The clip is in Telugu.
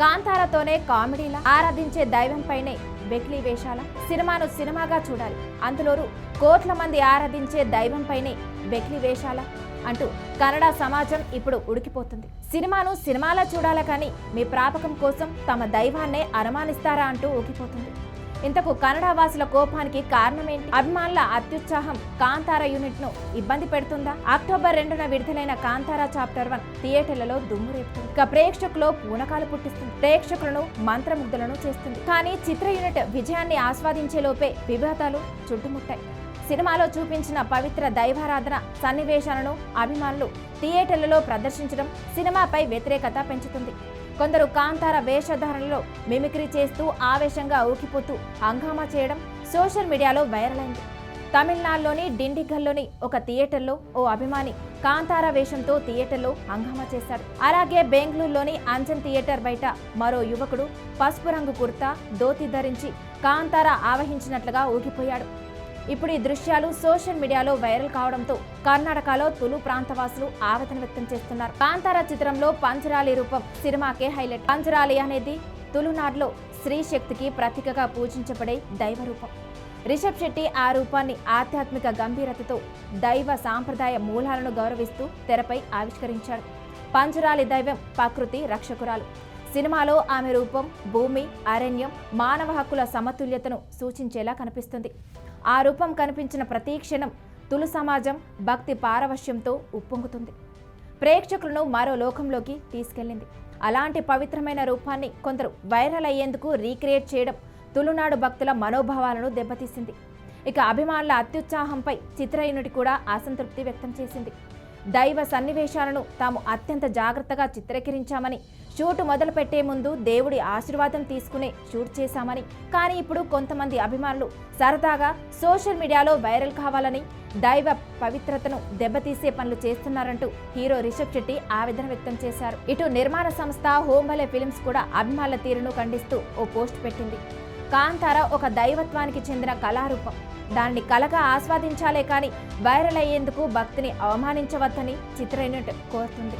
కాంతారతోనే కామెడీలా ఆరాధించే దైవంపైనే వెక్లీ వేషాల? సినిమాను సినిమాగా చూడాలి. అందులోనూ కోట్ల మంది ఆరాధించే దైవంపైనే వెక్లీ వేషాల? అంటూ కన్నడ సమాజం ఇప్పుడు ఉడికిపోతుంది. సినిమాను సినిమాలా చూడాలా కానీ మీ ప్రాపకం కోసం తమ దైవాన్నే అనుమానిస్తారా అంటూ ఊగిపోతుంది. ఇంతకు కన్నడ వాసుల కోపానికి కారణమేంటి? అభిమానుల అత్యుత్సాహం కాంతార యూనిట్ను ఇబ్బంది పెడుతుందా? అక్టోబర్ రెండున విడుదలైన కాంతార చాప్టర్ వన్ థియేటర్లలో దుమ్ము రేపుతుంది. ఇక ప్రేక్షకులో పూనకాలు పుట్టిస్తుంది. ప్రేక్షకులను మంత్రముగ్ధులను చేస్తుంది. కానీ చిత్ర యూనిట్ విజయాన్ని ఆస్వాదించే లోపే వివాదాలు చుట్టుముట్టాయి. సినిమాలో చూపించిన పవిత్ర దైవారాధన సన్నివేశాలను అభిమానులు థియేటర్లలో ప్రదర్శించడం సినిమాపై వ్యతిరేకత పెంచుతుంది. కొందరు కాంతార వేషధారణలో మిమిక్రీ చేస్తూ ఆవేశంగా ఊకిపోతూ హంగామా చేయడం సోషల్ మీడియాలో వైరల్ అయింది. తమిళనాడులోని డిండిగల్లోని ఒక థియేటర్లో ఓ అభిమాని కాంతార వేషంతో థియేటర్లో హంగామా చేశాడు. అలాగే బెంగళూరులోని అంజన్ థియేటర్ బయట మరో యువకుడు పసుపు రంగు కుర్తా ధోతి ధరించి కాంతార ఆవహించినట్లుగా ఊగిపోయాడు. ఇప్పుడు ఈ దృశ్యాలు సోషల్ మీడియాలో వైరల్ కావడంతో కర్ణాటకలో తులు ప్రాంతవాసులు ఆవేదన వ్యక్తం చేస్తున్నారు. కాంతార చిత్రంలో పంచరాలి రూపం సినిమాకే హైలైట్. పంచరాలి అనేది తులునాడులో స్త్రీ శక్తికి ప్రతీకగా పూజించబడే దైవ రూపం. రిషబ్ శెట్టి ఆ రూపాన్ని ఆధ్యాత్మిక గంభీరతతో దైవ సాంప్రదాయ మూలాలను గౌరవిస్తూ తెరపై ఆవిష్కరించాడు. పంచరాలి దైవం ప్రకృతి రక్షకురాలు. సినిమాలో ఆమె రూపం భూమి అరణ్యం మానవ హక్కుల సమతుల్యతను సూచించేలా కనిపిస్తుంది. ఆ రూపం కనిపించిన ప్రతి క్షణం తులు సమాజం భక్తి పారవశ్యంతో ఉప్పొంగుతుంది. ప్రేక్షకులను మరో లోకంలోకి తీసుకెళ్ళింది. అలాంటి పవిత్రమైన రూపాన్ని కొందరు వైరల్ అయ్యేందుకు రీక్రియేట్ చేయడం తులునాడు భక్తుల మనోభావాలను దెబ్బతీసింది. ఇక అభిమానుల అత్యుత్సాహంపై చిత్ర యూనిట్ కూడా అసంతృప్తి వ్యక్తం చేసింది. దైవ సన్నివేశాలను తాము అత్యంత జాగ్రత్తగా చిత్రీకరించామని షూట్ మొదలుపెట్టే ముందు దేవుడి ఆశీర్వాదం తీసుకునే షూట్ చేశామని. కానీ ఇప్పుడు కొంతమంది అభిమానులు సరదాగా సోషల్ మీడియాలో వైరల్ కావాలని దైవ పవిత్రతను దెబ్బతీసే పనులు చేస్తున్నారంటూ హీరో రిషబ్ శెట్టి ఆవేదన వ్యక్తం చేశారు. ఇటు నిర్మాణ సంస్థ హోంబలే ఫిలిమ్స్ కూడా అభిమానుల తీరును ఖండిస్తూ ఓ పోస్ట్ పెట్టింది. కాంతార ఒక దైవత్వానికి చెందిన కళారూపం. దాన్ని కలగా ఆస్వాదించాలే కానీ వైరల్ అయ్యేందుకు భక్తిని అవమానించవద్దని చిత్ర యూనిట్ కోరుతుంది.